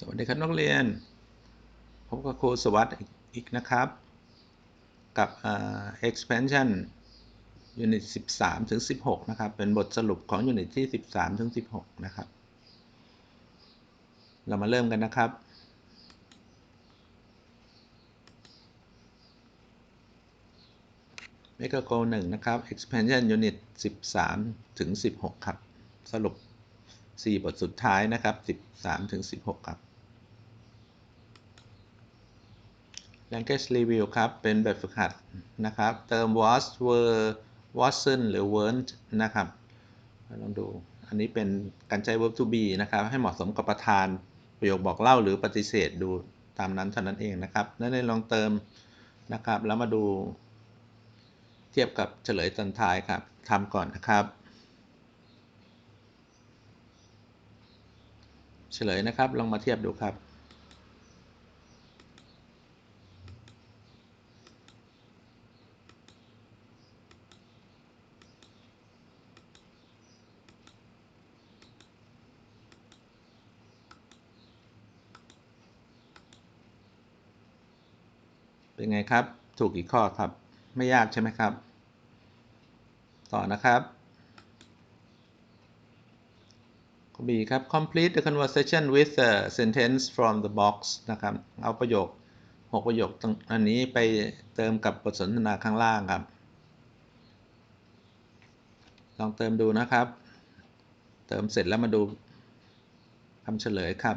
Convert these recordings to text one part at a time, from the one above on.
สวัสดีครับนักเรียน พบกับครูสวัสดิ์อีกนะครับ กับ expansion unit 13 ถึง 16 นะครับ เป็นบทสรุปของ unit ที่ 13 ถึง 16 นะครับ เรามาเริ่มกันนะครับ m e g a g o 1นะครับ expansion unit 13 ถึง 16 ครับ สรุป 4 บทสุดท้ายนะครับ 13ถึง16 ครับ language review ครับ เป็นแบบฝึกหัดนะครับ เติม was were wasn't หรือ weren't นะครับลองดู อันนี้เป็นการใช้ verb to be นะครับ ให้เหมาะสมกับประธานประโยคบอกเล่าหรือปฏิเสธดูตามนั้นเท่านั้นเองนะครับนั่นเองลองเติมนะครับ แล้วมาดูเทียบกับเฉลยตอนท้ายครับทำก่อนนะครับ เฉลยนะครับ ลองมาเทียบดูครับ เป็นไงครับ ถูกกี่ข้อครับ ไม่ยากใช่ไหมครับ ต่อนะครับข้อ B ครับ complete the conversation with a sentence from the box นะครับ เอาประโยค 6 ประโยคตรงอันนี้ไปเติมกับบทสนทนาข้างล่างครับ ลองเติมดูนะครับ เติมเสร็จแล้วมาดูคำเฉลยครับ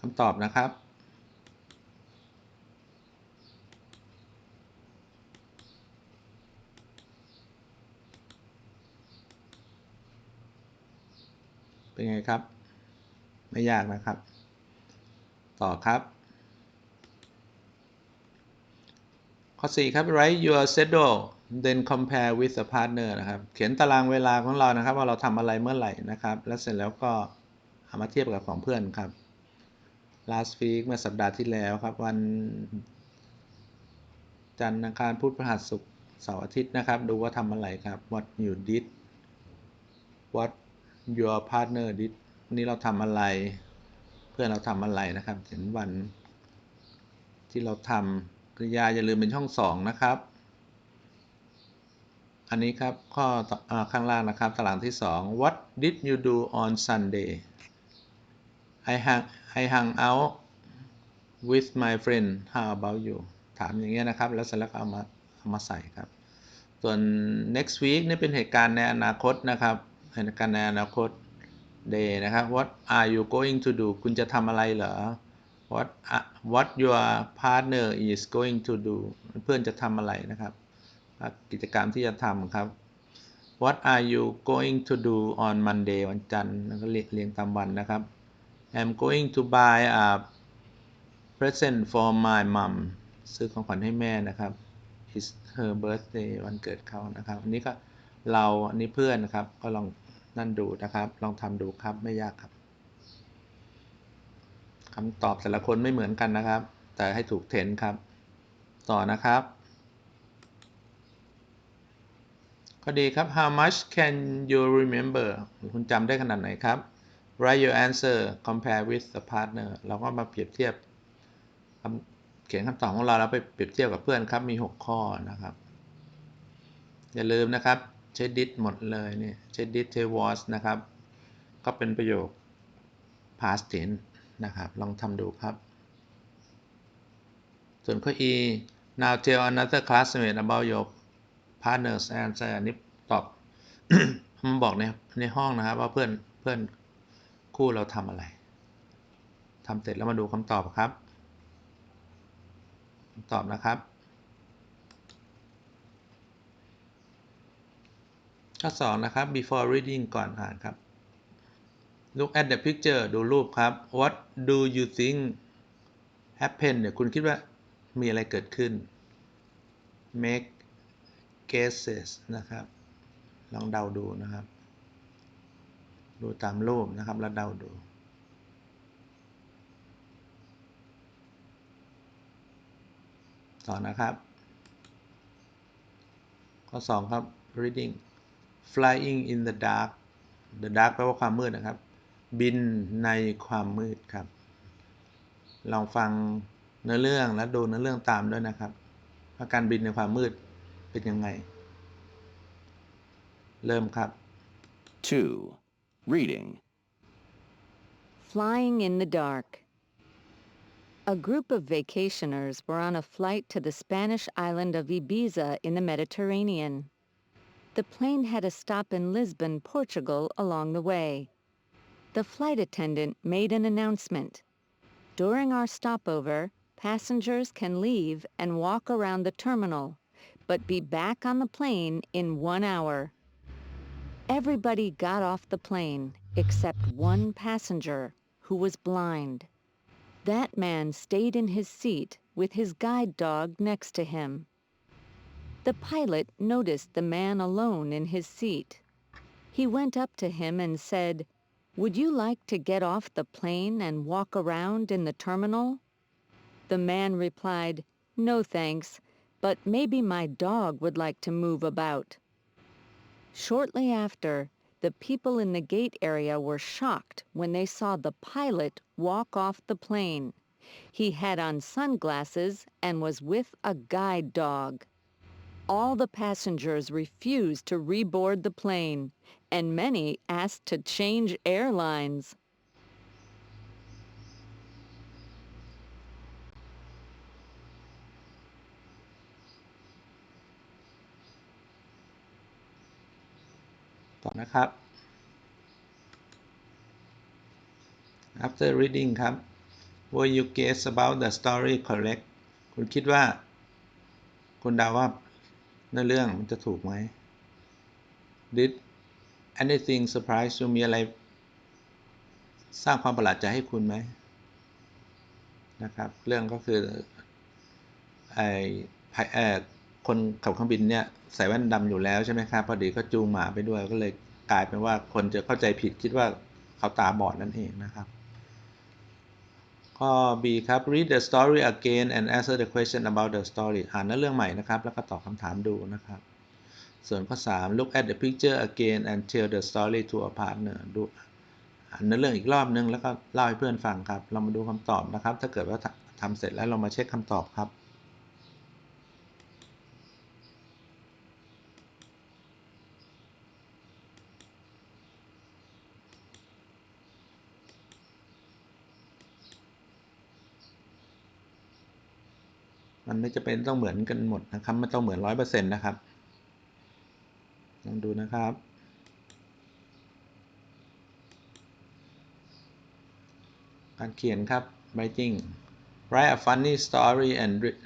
คำตอบนะครับ เป็นไงครับ ไม่ยากนะครับ ต่อครับ ข้อ 4 ครับ write your schedule then compare with the partner นะครับ เขียนตารางเวลาของเรานะครับ ว่าเราทำอะไรเมื่อไหร่นะครับ แล้วเสร็จแล้วก็เอามาเทียบกับของเพื่อนครับ last week เมื่อสัปดาห์ที่แล้วครับ วัน จันทร์อังคารพุธพฤหัสศุกร์เสาร์อาทิตย์นะครับ ดูว่าทำอะไรครับ what you did what your partner did นนี้เราทำอะไร เพื่อนเราทำอะไรนะครับเห็นวัน ที่เราทำกริยาอย่าลืมเป็นช่องสองนะครับ อันนี้ครับข้ออข้างล่างนะครับตารางที่2 What did you do on Sunday I hung I hung out with my friend how about you ถามอย่างเงี้ยนะครับ แล้วเสร็จแล้วก็เอามาเอามาใส่ครับ ส่วน next week นี่เป็นเหตุการณ์ในอนาคตนะครับ การในอนาคต day นะครับ What are you going to do คุณจะทำอะไรเหรอ What what your partner is going to do เพื่อนจะทำอะไรนะครับ กิจกรรมที่จะทำครับ What are you going to do on Monday วันจันทร์แล้วก็เรียงตามวันนะครับ I'm going to buy a present for my mom ซื้อของขวัญให้แม่นะครับ It's her birthday วันเกิดเขานะครับ อันนี้ก็เรา อันนี้เพื่อนนะครับ ก็ลอง นั่นดูนะครับ ลองทำดูครับไม่ยากครับคำตอบแต่ละคนไม่เหมือนกันนะครับ แต่ให้ถูกเทนครับ ต่อนะครับก็ดีครับ how much can you remember คุณจำได้ขนาดไหนครับ write your answer compare with the partner เราก็มาเปรียบเทียบเขียนคำตอบของเราแล้วไปเปรียบเทียบกับเพื่อนครับมี 6 ข้อนะครับ อย่าลืมนะครับ ใช้ did หมดเลยเนี่ยใช้ did ใช้ was นะครับ ก็เป็นประโยค past tense นะครับ ลองทำดูครับ ส่วนข้อ e now tell another classmate about your partner's answer อันนี้ตอบมันบอกในในห้องนะครับ ว่าเพื่อนเพื่อนคู่เราทำอะไรทำเสร็จแล้วมาดูคำตอบครับคำตอบนะครับ ข้อ 2 นะครับ before reading ก่อนอ่านครับ look at the picture ดูรูปครับ what do you think happen เนี่ยคุณคิดว่ามีอะไรเกิดขึ้น make guesses นะครับ ลองเดาดูนะครับ ดูตามรูปนะครับ แล้วเดาดูต่อนะครับ ข้อ 2 ครับ reading flying in the dark the dark แปลว่าความมืดนะครับ บินในความมืดครับ ลองฟังเนื้อเรื่องและดูเนื้อเรื่องตามด้วยนะครับว่าการบินในความมืดเป็นยังไง เริ่มครับ 2. Reading. Flying in the dark. A group of vacationers were on a flight to the Spanish island of Ibiza in the Mediterranean. The plane had a stop in Lisbon, Portugal along the way. The flight attendant made an announcement. During our stopover, passengers can leave and walk around the terminal, but be back on the plane in one hour. Everybody got off the plane except one passenger who was blind. That man stayed in his seat with his guide dog next to him. The pilot noticed the man alone in his seat. He went up to him and said, Would you like to get off the plane and walk around in the terminal? The man replied, No thanks, but maybe my dog would like to move about. Shortly after, the people in the gate area were shocked when they saw the pilot walk off the plane. He had on sunglasses and was with a guide dog All the passengers refused to reboard the plane, and many asked to change airlines. ต่อนะครับ after reading ครับ were you guess about the story correct คุณคิดว่า คุณเดาว่า เนื้อเรื่องมันจะถูกไหม did anything surprise you มีอะไรสร้างความประหลาดใจให้คุณไหมนะครับ เรื่องก็คือไอ้ไพเอ่อคนขับเครื่องบินเนี่ยใส่แว่นดำอยู่แล้วใช่ไหมครับพอดีก็จูงหมาไปด้วยก็เลยกลายเป็นว่าคนจะเข้าใจผิดคิดว่าเขาตาบอดนั่นเองนะครับ ข้อ B ครับ read the story again and answer the question about the story อ่านเนื้อเรื่องใหม่นะครับ แล้วก็ตอบคำถามดูนะครับ ส่วนข้อ 3 look at the picture again and tell the story to a partner ดูอ่านเนื้อเรื่องอีกรอบนึง แล้วก็เล่าให้เพื่อนฟังครับ เรามาดูคำตอบนะครับ ถ้าเกิดว่าทำเสร็จแล้วเรามาเช็คคำตอบครับ มันไม่จะเป็นต้องเหมือนกันหมดนะครับไม่ต้องเหมือนร้อยเปอร์เซ็นต์นะครับลองดูนะครับ การเขียนครับ writing write a funny story and read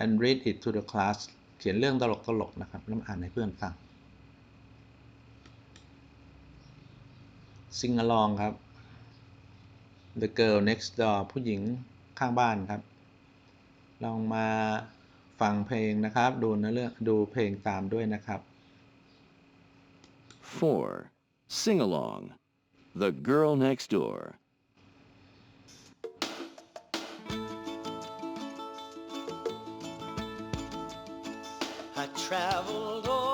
and read it to the class เขียนเรื่องตลกๆนะครับแล้วมาอ่านให้เพื่อนฟัง sing along ครับ the girl next door ผู้หญิงข้างบ้านครับ ลองมาฟังเพลงนะครับ ดูเนื้อเรื่องดูเพลงตามด้วยนะครับ 4. Sing along. The Girl Next Door. I traveled all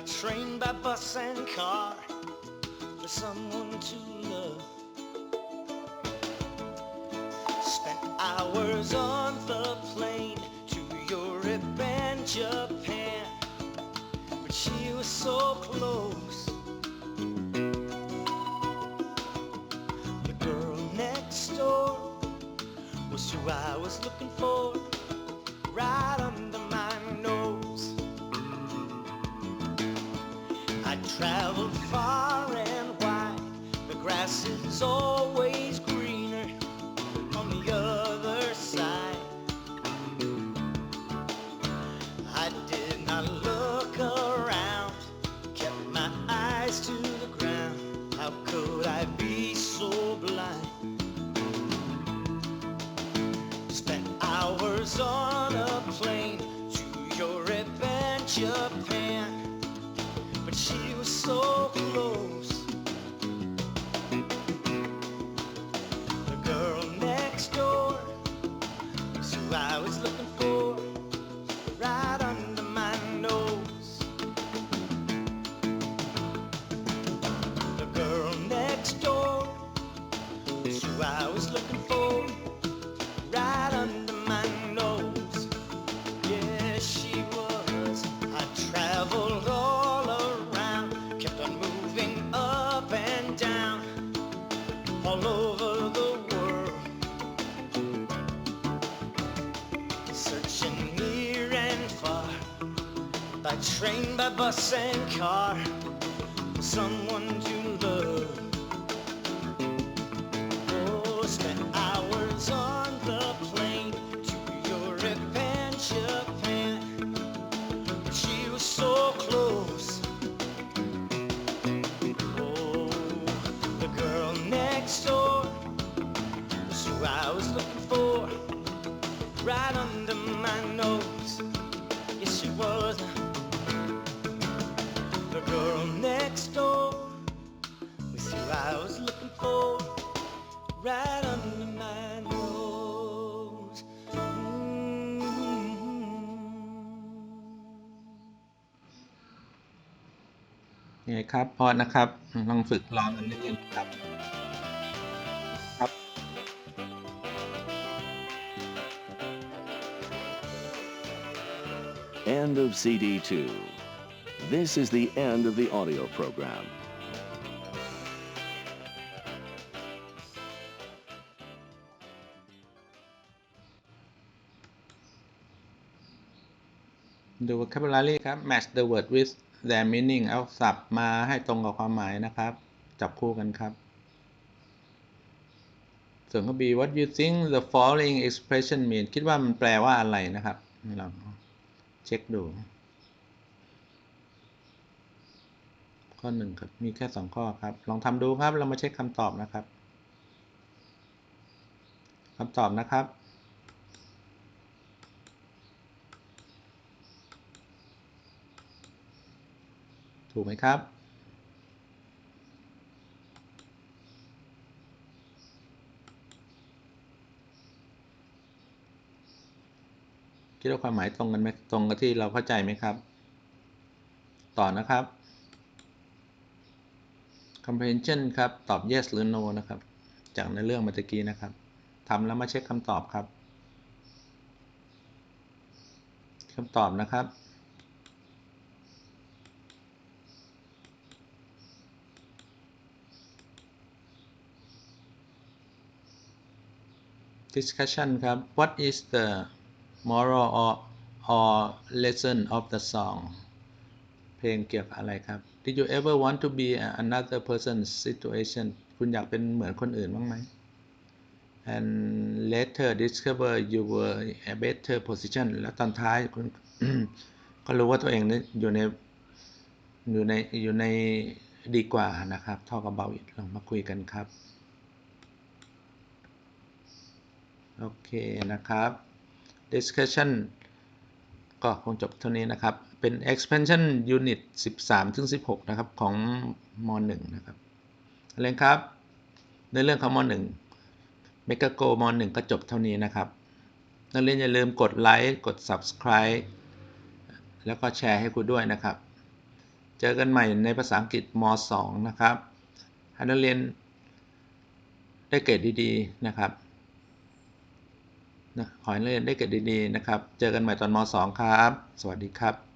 by train, by bus and car, for someone to love. Spent hours on the plane to Europe and Japan but she was so close. The girl next door was who I was looking for, right traveled far and wide, the grass is always by train, by bus and car, someone to love. Oh, spent hours on the plane to Europe and Japan. She was so close. Oh, the girl next door was who I was looking for, right under my nose. Yes, she was girl next door was who I was looking for, right under my nose. Mm-hmm. ยังไงครับพอนะครับลองฝึกร้องกันนิดนึงครับ ครับ End of CD 2. This is the end of the audio program. ดู vocabulary ครับ match the word with their meaning เอาศัพท์มาให้ตรงกับความหมายนะครับ จับคู่กันครับ ส่วนข้อ B what you think the following expression mean คิดว่ามันแปลว่าอะไรนะครับลองเช็คดู ข้อหนึ่งครับมีแค่สองข้อครับ ลองทำดูครับเรามาเช็คคำตอบนะครับคำตอบนะครับถูกไหมครับ คิดว่าความหมายตรงกันไหมตรงกับที่เราเข้าใจไหมครับ ต่อนะครับ comprehension ครับ ตอบ yes หรือ no นะครับ จากในเรื่องเมื่อกี้นะครับทำแล้วมาเช็คคำตอบครับคำตอบนะครับ discussion ครับ what is the moral or or lesson of the song เพลงเกี่ยวกับอะไรครับ did you ever want to be another person's situation คุณอยากเป็นเหมือนคนอื่นบ้างไหม and later discover you were a better position แล้วตอนท้ายคุณก็รู้ว่าตัวเองนี่อยู่ในอยู่ในอยู่ในดีกว่านะครับเท่ากับเบาลองมาคุยกันครับ โอเคนะครับ discussion ก็คงจบเท่านี้นะครับ เป็น expansion unit 13ถึง16 นะครับ ของม .1 นะครับเรียนครับ ในเรื่องของม .1 m e g a Go ม .1 ก็จบเท่านี้นะครับ นักเรียนอย่าลืมกดไลค์กด subscribe แล้วก็แชร์ให้ครูด้วยนะครับ เจอกันใหม่ในภาษาอังกฤษม .2 นะครับให้นักเรียนได้เกรดดีๆนะครับนะขอให้นักเรียนได้เกรดดีๆนะครับ เจอกันใหม่ตอนม .2 ครับ สวัสดีครับ